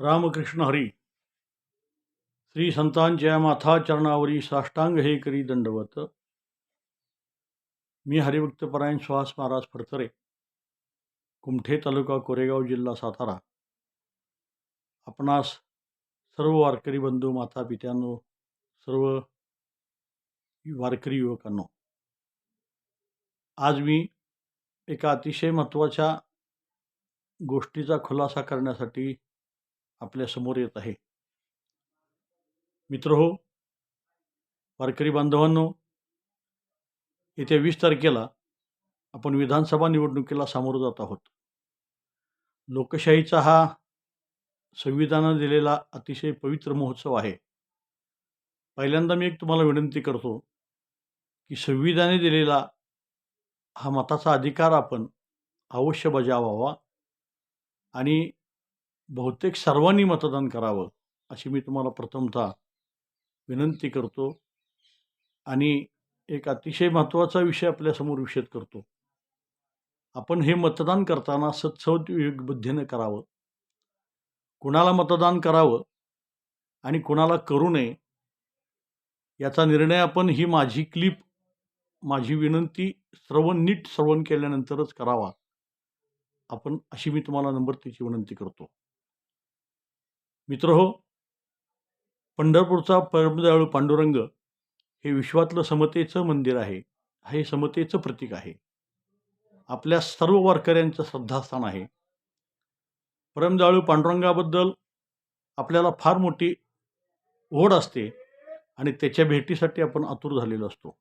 रामकृष्ण हरी। श्री संतांच्या माथा चरणावरी साष्टांग हे करी दंडवत। मी हरिभक्तपरायण सुहास महाराज फडतरे कुमठे तालुका कोरेगाव जिल्हा सातारा। आपणास सर्व वारकरी बंधू माता पित्यांनो सर्व वारकरी युवकांनो आज मी एका अतिशय महत्त्वाच्या गोष्टीचा खुलासा करण्यासाठी आपल्यासमोर येत आहे. मित्र हो वारकरी बांधवांनो येत्या वीस तारखेला आपण विधानसभा निवडणुकीला सामोरं जात आहोत. लोकशाहीचा हा संविधानानं दिलेला अतिशय पवित्र महोत्सव आहे. पहिल्यांदा मी एक तुम्हाला विनंती करतो की संविधाने दिलेला हा मताचा अधिकार आपण अवश्य बजावावा आणि बहुतेक सर्वांनी मतदान करावं अशी मी तुम्हाला प्रथमतः विनंती करतो. आणि एक अतिशय महत्त्वाचा विषय आपल्यासमोर विषद करतो. आपण हे मतदान करताना सत्सौत बुद्धीनं करावं. कुणाला मतदान करावं आणि कुणाला करू नये याचा निर्णय आपण ही माझी क्लिप माझी विनंती श्रवण नीट श्रवण केल्यानंतरच करावा. आपण अशी मी तुम्हाला नंबर तिची विनंती करतो. मित्र हो पंढरपूरचा परमदयाळू पांडुरंग हे विश्वातलं समतेचं मंदिर आहे. हे समतेचं प्रतीक आहे. आपल्या सर्व वारकऱ्यांचं श्रद्धास्थान आहे. परमदयाळू पांडुरंगाबद्दल आपल्याला फार मोठी ओढ असते आणि त्याच्या भेटीसाठी आपण आतुर झालेलो असतो.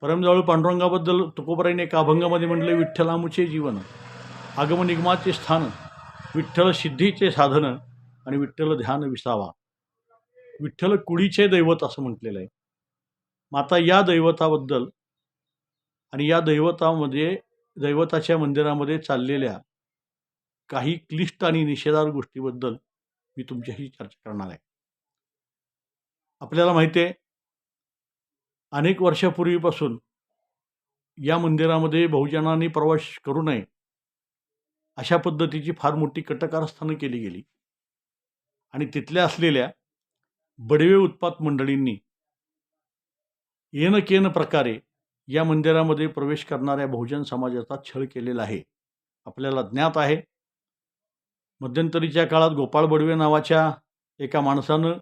परमजाळू पांडुरंगाबद्दल तुकोबराईने एका अभंगामध्ये म्हटलं विठ्ठलामुचे जीवन आगमनिगमाचे स्थान. विठ्ठल सिद्धीचे साधन आणि विठ्ठल ध्यान विसावा. विठ्ठल कुडीचे दैवत असं म्हटलेलं आहे. माता या दैवताबद्दल आणि या दैवतामध्ये दैवताच्या मंदिरामध्ये चाललेल्या काही क्लिष्ट आणि निषेधार गोष्टीबद्दल मी तुमच्याशी चर्चा करणार आहे. आपल्याला माहिती आहे अनेक वर्षापूर्वीपासून या मंदिरामध्ये बहुजनांनी प्रवेश करू नये अशा पद्धतीची फार मोठी कटकारस्थानं केली गेली. आणि तिथल्या असलेल्या बडवे उत्पात मंडळींनी येन केन प्रकारे या मंदिरामध्ये प्रवेश करणाऱ्या बहुजन समाजाचा छळ केलेला आहे. आपल्याला ज्ञात आहे. मध्यंतरीच्या काळात गोपाळ बडवे नावाच्या एका माणसानं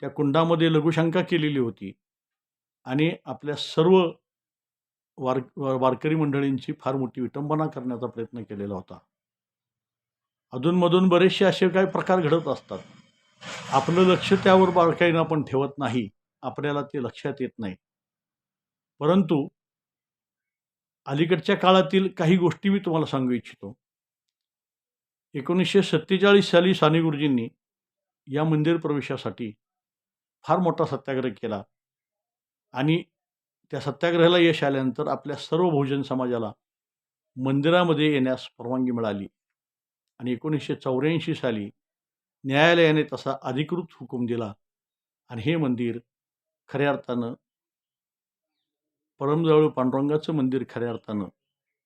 त्या कुंडामध्ये लघुशंका केलेली होती. आणि आपल्या सर्व वार वारकरी मंडळींची फार मोठी विटंबना करण्याचा प्रयत्न केलेला होता. अधूनमधून बरेचसे असे काही प्रकार घडत असतात. आपलं लक्ष त्यावर बारकाईनं आपण ठेवत नाही आपल्याला ते लक्षात येत नाही. परंतु अलीकडच्या काळातील काही गोष्टी मी तुम्हाला सांगू इच्छितो. एकोणीसशे सत्तेचाळीस साली साने गुरुजींनी या मंदिर प्रवेशासाठी फार मोठा सत्याग्रह केला आणि त्या सत्याग्रहाला यश आल्यानंतर आपल्या सर्व बहुजन समाजाला मंदिरामध्ये येण्यास परवानगी मिळाली. आणि एकोणीसशे चौऱ्याऐंशी साली न्यायालयाने तसा अधिकृत हुकूम दिला. आणि हे मंदिर खऱ्या अर्थानं परमजवळ पांडुरंगाचं मंदिर खऱ्या अर्थानं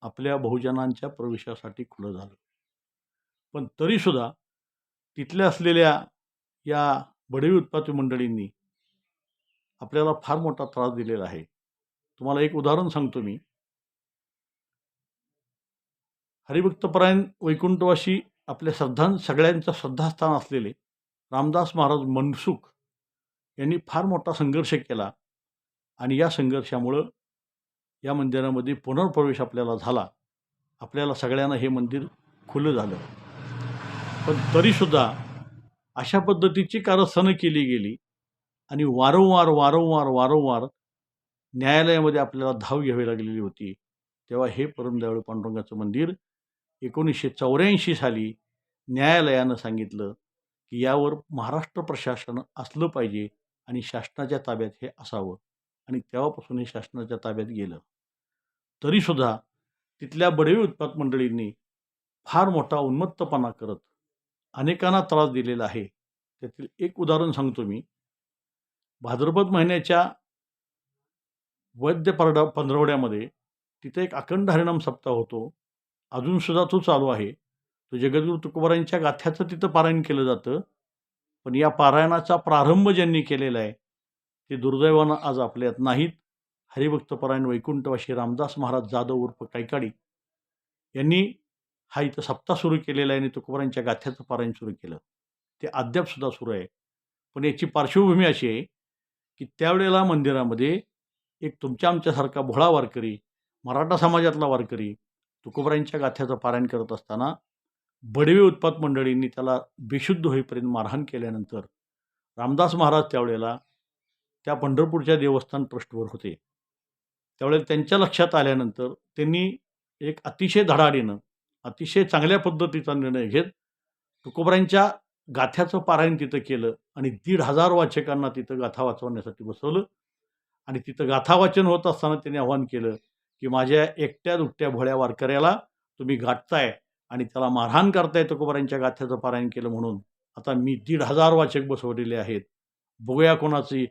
आपल्या बहुजनांच्या प्रवेशासाठी खुलं झालं. पण तरीसुद्धा तिथल्या असलेल्या या बडवी उत्पादक मंडळींनी आपल्याला फार मोठा त्रास दिलेला आहे. तुम्हाला एक उदाहरण सांगतो मी. हरिभक्तपरायण वैकुंठवाशी आपल्या श्रद्धां सगळ्यांचं श्रद्धास्थान असलेले रामदास महाराज मनसुख यांनी फार मोठा संघर्ष केला आणि या संघर्षामुळं या मंदिरामध्ये पुनर्प्रवेश आपल्याला झाला. आपल्याला सगळ्यांना हे मंदिर खुलं झालं. पण तरीसुद्धा अशा पद्धतीची कारस्थानं केली गेली आणि वारंवार वारंवार वारंवार न्यायालयामध्ये आपल्याला धाव घ्यावी लागलेली होती. तेव्हा हे परमदयाळू पांडुरंगाचं मंदिर एकोणीसशे चौऱ्याऐंशी साली न्यायालयानं सांगितलं की यावर महाराष्ट्र प्रशासन असलं पाहिजे आणि शासनाच्या ताब्यात हे असावं. आणि तेव्हापासून हे शासनाच्या ताब्यात गेलं. तरीसुद्धा तिथल्या बडवी उत्पादक मंडळींनी फार मोठा उन्मत्तपणा करत अनेकांना त्रास दिलेला आहे. त्यातील एक उदाहरण सांगतो मी. भाद्रपद महिन्याच्या वैद्य परडा पंधरवड्यामध्ये तिथे एक अखंड हरिणाम सप्ताह होतो. अजूनसुद्धा तो चालू आहे. तो जगद्गुरू तुकोबारांच्या गाथ्याचं तिथं पारायण केलं जातं. पण या पारायणाचा प्रारंभ ज्यांनी केलेला आहे ते दुर्दैवानं आज आपल्यात नाहीत. हरिभक्तपरायण वैकुंठवाशी रामदास महाराज जाधव उर्फ कैकाडी यांनी हा इथं सप्ताह सुरू केलेला आहे आणि तुकोबारांच्या गाथ्याचं पारायण सुरू केलं. ते अद्यापसुद्धा सुरू आहे. पण याची पार्श्वभूमी अशी आहे की त्यावेळेला मंदिरामध्ये एक तुमच्या आमच्यासारखा भोळा वारकरी मराठा समाजातला वारकरी तुकोबरांच्या गाथ्याचं पारायण करत असताना बडवे उत्पात मंडळींनी त्याला बेशुद्ध होईपर्यंत मारहाण केल्यानंतर रामदास महाराज त्यावेळेला त्या पंढरपूरच्या देवस्थान ट्रस्टवर होते. त्यावेळेला त्यांच्या लक्षात आल्यानंतर त्यांनी एक अतिशय धडाडीनं अतिशय चांगल्या पद्धतीचा निर्णय घेत तुकोबरांच्या गाथ्याचं पारायण तिथं केलं आणि दीड हजार वाचकांना तिथं गाथा वाचवण्यासाठी बसवलं. आणि तिथं गाथावाचन होत असताना त्यांनी आवाहन केलं की माझ्या एकट्या दुकट्या भोळ्या वारकऱ्याला तुम्ही गाठताय आणि त्याला मारहाण करताय तुकोबारांच्या गाथ्याचं पारायण केलं म्हणून. आता मी दीड हजार वाचक बसवलेले आहेत. बघूया कोणाची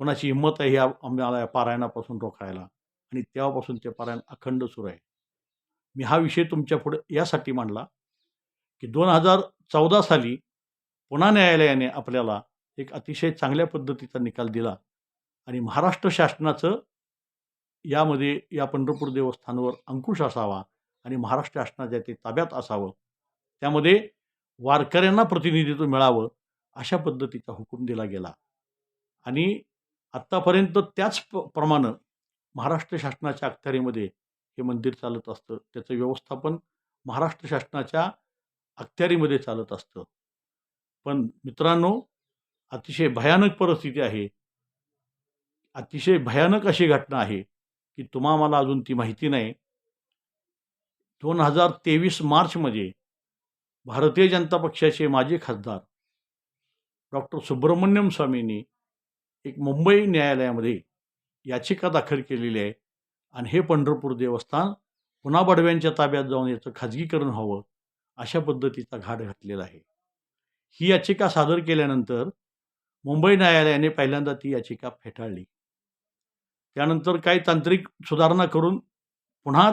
कोणाची हिंमत आहे ह्या आम्हाला या पारायणापासून रोखायला. आणि तेव्हापासून ते पारायण अखंड सुरू आहे. मी हा विषय तुमच्यापुढे यासाठी मांडला की दोन हजार चौदा साली पुन्हा न्यायालयाने आपल्याला एक अतिशय चांगल्या पद्धतीचा निकाल दिला. आणि महाराष्ट्र शासनाचं यामध्ये या पंढरपूर देवस्थानवर अंकुश असावा आणि महाराष्ट्र शासनाच्या ते ताब्यात असावं. त्यामध्ये वारकऱ्यांना प्रतिनिधित्व मिळावं अशा पद्धतीचा हुकूम दिला गेला. आणि आत्तापर्यंत त्याच प प्रमाणे महाराष्ट्र शासनाच्या अखत्यारीमध्ये हे मंदिर चालत असतं. त्याचं व्यवस्थापन महाराष्ट्र शासनाच्या अखत्यारीमध्ये चालत असतं. पण मित्रांनो अतिशय भयानक परिस्थिती आहे. अतिशय भयानक अशी घटना आहे की तुम्हा मला अजून ती माहिती नाही. दोन हजार तेवीस मार्चमध्ये भारतीय जनता पक्षाचे माजी खासदार डॉक्टर सुब्रमण्यम स्वामींनी एक मुंबई न्यायालयामध्ये याचिका दाखल केलेली आहे आणि हे पंढरपूर देवस्थान पुन्हा बडव्यांच्या ताब्यात जाऊन याचं खाजगीकरण व्हावं अशा पद्धतीचा घाट घातलेला आहे. ही याचिका सादर केल्यानंतर मुंबई न्यायालयाने पहिल्यांदा ती याचिका फेटाळली. त्यानंतर काही तांत्रिक सुधारणा करून पुन्हा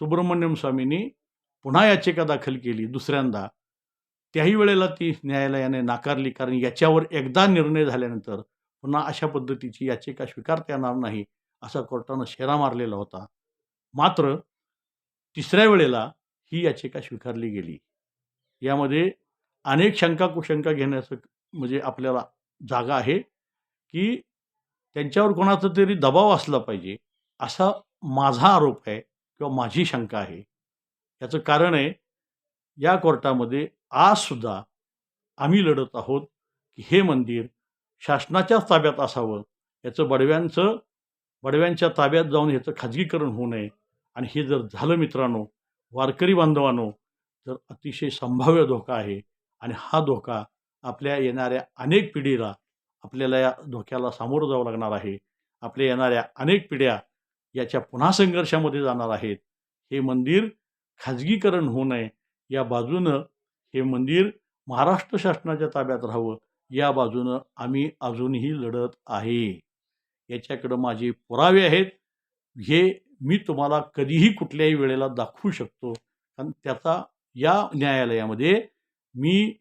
सुब्रमण्यम स्वामींनी पुन्हा याचिका दाखल केली दुसऱ्यांदा. त्याही वेळेला ती न्यायालयाने नाकारली कारण याच्यावर एकदा निर्णय झाल्यानंतर पुन्हा अशा पद्धतीची याचिका स्वीकारता येणार नाही असा कोर्टानं शेरा मारलेला होता. मात्र तिसऱ्या वेळेला ही याचिका स्वीकारली गेली. यामध्ये अनेक शंका कुशंका घेण्याचं म्हणजे आपल्याला जागा आहे की त्यांच्यावर कोणाचा तरी दबाव असला पाहिजे असा माझा आरोप आहे किंवा माझी शंका आहे. याचं कारण आहे या कोर्टामध्ये आजसुद्धा आम्ही लढत आहोत की हे मंदिर शासनाच्याच ताब्यात असावं याचं बडव्यांचं बडव्यांच्या ताब्यात जाऊन ह्याचं खाजगीकरण होऊ नये. आणि हे जर झालं मित्रांनो वारकरी बांधवांनो तर अतिशय संभाव्य धोका आहे. आणि हा धोका आपल्या येणाऱ्या अनेक पिढीला आपल्याला या धोक्याला सामोरं जावं लागणार आहे. आपल्या येणाऱ्या अनेक पिढ्या याच्या पुन्हा संघर्षामध्ये जाणार आहेत. हे मंदिर खाजगीकरण होऊ नये. या बाजूनं हे मंदिर महाराष्ट्र शासनाच्या ताब्यात राहावं. या बाजूनं आम्ही अजूनही लढत आहे. याच्याकडं माझे पुरावे आहेत. हे मी तुम्हाला कधीही कुठल्याही वेळेला दाखवू शकतो. कारण त्याचा या न्यायालयामध्ये मी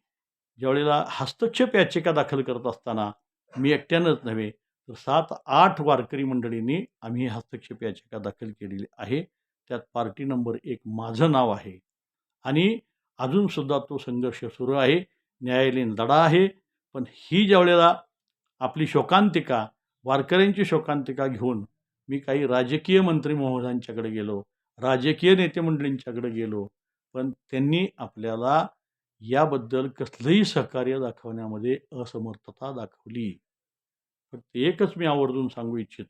ज्यावेळेला हस्तक्षेप याचिका दाखल करत असताना मी एकट्यानंच नव्हे तर सात आठ वारकरी मंडळींनी आम्ही हस्तक्षेप याचिका दाखल केलेली आहे. त्यात पार्टी नंबर एक माझं नाव आहे. आणि अजूनसुद्धा तो संघर्ष सुरू आहे. न्यायालयीन लढा आहे. पण ही ज्यावेळेला आपली शोकांतिका वारकऱ्यांची शोकांतिका घेऊन मी काही राजकीय मंत्री महोदयांच्याकडे गेलो राजकीय नेते मंडळींच्याकडे गेलो पण त्यांनी आपल्याला याबद्दल कसलंही सहकार्य दाखवण्यामध्ये असमर्थता दाखवली. फक्त एकच मी आवर्जून सांगू इच्छितो.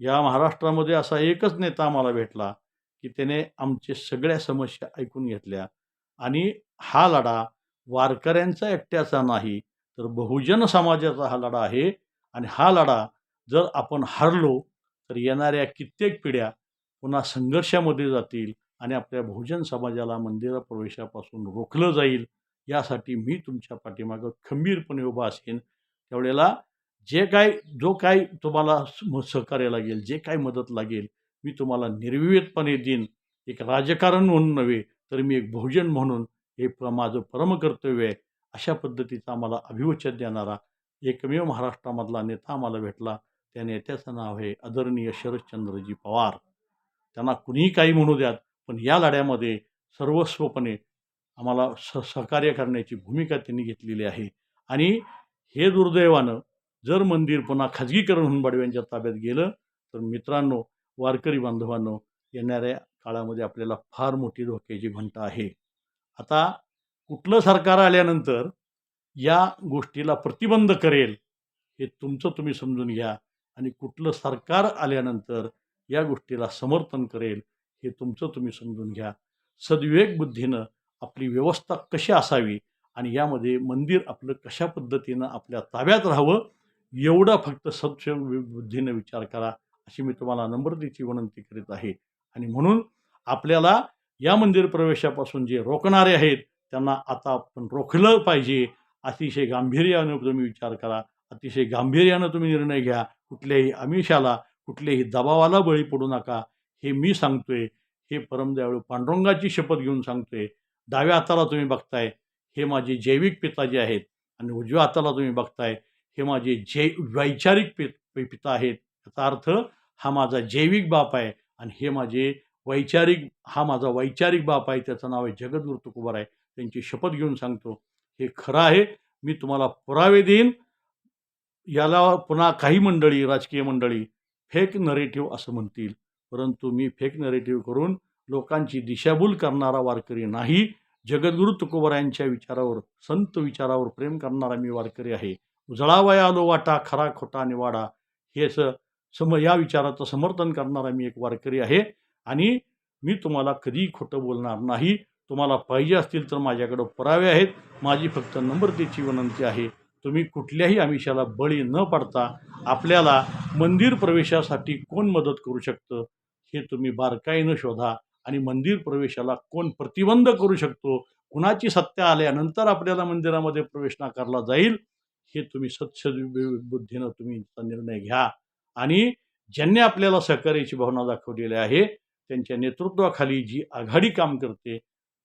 या महाराष्ट्रामध्ये असा एकच नेता आम्हाला भेटला की त्याने आमचे सगळ्या समस्या ऐकून घेतल्या. आणि हा लढा वारकऱ्यांचा एकट्याचा नाही तर बहुजन समाजाचा हा लढा आहे. आणि हा लढा जर आपण हारलो तर येणाऱ्या कित्येक पिढ्या पुन्हा संघर्षामध्ये जातील आणि आपल्या बहुजन समाजाला मंदिरा प्रवेशापासून रोखलं जाईल यासाठी मी तुमच्या पाठीमागं खंबीरपणे उभा असेन. त्यावेळेला जे काय जो काय तुम्हाला म सहकार्य लागेल जे काय मदत लागेल मी तुम्हाला निर्विवेदपणे देईन. एक राजकारण म्हणून नव्हे तर मी एक बहुजन म्हणून हे प माझं परमकर्तव्य आहे. अशा पद्धतीचा आम्हाला अभिवचन देणारा एकमेव महाराष्ट्रामधला नेता आम्हाला भेटला. त्या नेत्याचं नाव आहे आदरणीय शरदचंद्रजी पवार. त्यांना कुणीही काही म्हणू द्यात पण या लढ्यामध्ये सर्वस्वपणे आम्हाला स सहकार्य करण्याची भूमिका त्यांनी घेतलेली आहे. आणि हे दुर्दैवानं जर मंदिर पुन्हा खाजगीकरण होऊन बडव्यांच्या ताब्यात गेलं तर मित्रांनो वारकरी बांधवांनो येणाऱ्या काळामध्ये आपल्याला फार मोठी धोक्याची घंटा आहे. आता कुठलं सरकार आल्यानंतर या गोष्टीला प्रतिबंध करेल हे तुमचं तुम्ही समजून घ्या. आणि कुठलं सरकार आल्यानंतर या गोष्टीला समर्थन करेल हे तुमचं तुम्ही समजून घ्या. सद्विवेक बुद्धीनं आपली व्यवस्था कशी असावी आणि यामध्ये मंदिर आपलं कशा पद्धतीनं आपल्या ताब्यात राहावं एवढा फक्त सदस्य बुद्धीनं विचार करा अशी मी तुम्हाला नम्रतेची विनंती करीत आहे. आणि म्हणून आपल्याला या मंदिर प्रवेशापासून जे रोखणारे आहेत त्यांना आता आपण रोखलं पाहिजे. अतिशय गांभीर्यानं तुम्ही विचार करा अतिशय गांभीर्यानं तुम्ही निर्णय घ्या. कुठल्याही आमिषाला कुठल्याही दबावाला बळी पडू नका. हे मी सांगतोय हे परमदयाळू पांडुरंगाची शपथ घेऊन सांगतोय. डाव्या हाताला तुम्ही बघताय हे माझे जैविक पिता जे आहेत. आणि उजव्या हाताला तुम्ही बघताय हे माझे जै वैचारिक पि पिता आहेत. याचा अर्थ हा माझा जैविक बाप आहे आणि हे माझे वैचारिक हा माझा वैचारिक बाप आहे. त्याचं नाव आहे जगद्गुरु तुकोबार आहे त्यांची शपथ घेऊन सांगतो. हे खरं आहे मी तुम्हाला पुरावे देईन. याला पुन्हा काही मंडळी राजकीय मंडळी फेक नरेटिव्ह असं म्हणतील. परंतु मी फेक नरेटिव्ह करून लोकांची दिशाभूल करणारा वारकरी नाही. जगद्गुरु तुकोबरायांच्या विचारावर संत विचारावर प्रेम करणारा मी वारकरी आहे. उजळावया आलो वाटा खरा खोटा निवाडा. हे स सम या विचाराचं समर्थन करणारा मी एक वारकरी आहे. आणि मी तुम्हाला कधीही खोटं बोलणार नाही. तुम्हाला पाहिजे असतील तर माझ्याकडं पुरावे आहेत. माझी फक्त नम्रतेची विनंती आहे. तुम्ही कुठल्याही आमिषाला बळी न पडता आपल्याला मंदिर प्रवेशासाठी कोण मदत करू शकतं? हे तुम्ही बारकाईनं शोधा आणि मंदिर प्रवेशाला कोण प्रतिबंध करू शकतो? कुणाची सत्ता आल्यानंतर आपल्याला मंदिरामध्ये प्रवेश नाकारला जाईल? हे तुम्ही सत्य बुद्धीनं तुम्ही निर्णय घ्या. आणि ज्यांनी आपल्याला सहकार्याची भावना दाखवलेली आहे त्यांच्या नेतृत्वाखाली जी आघाडी काम करते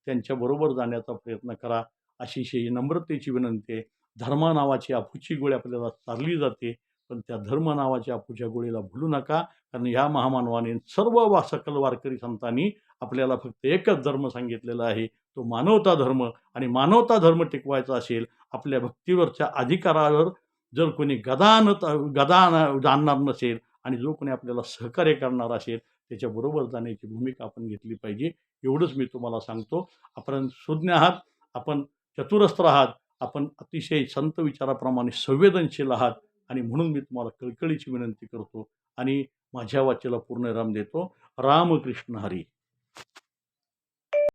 त्यांच्याबरोबर जाण्याचा प्रयत्न करा. अशी नम्रतेची विनंती आहे. धर्मा नावाची अफूची गोळी आपल्याला चालली जाते पण त्या धर्म नावाच्या अफूच्या गोळीला भुलू नका कारण ह्या महामानवाने सर्व वा सकल वारकरी संतांनी आपल्याला फक्त एकच धर्म सांगितलेला आहे तो मानवता धर्म. आणि मानवता धर्म टिकवायचा असेल आपल्या भक्तीवरच्या अधिकारावर जर कोणी गदा न गदा जाणणार नसेल आणि जो कोणी आपल्याला सहकार्य करणार असेल त्याच्याबरोबर जाण्याची भूमिका आपण घेतली पाहिजे. एवढंच मी तुम्हाला सांगतो. आपण सुज्ञ आहात आपण चतुरस्त्र आहात आपण अतिशय संत विचाराप्रमाणे संवेदनशील आहात आणि म्हणून मी तुम्हाला कळकळीची विनंती करतो आणि माझ्या वाचेला पूर्ण राम देतो. रामकृष्ण हरी.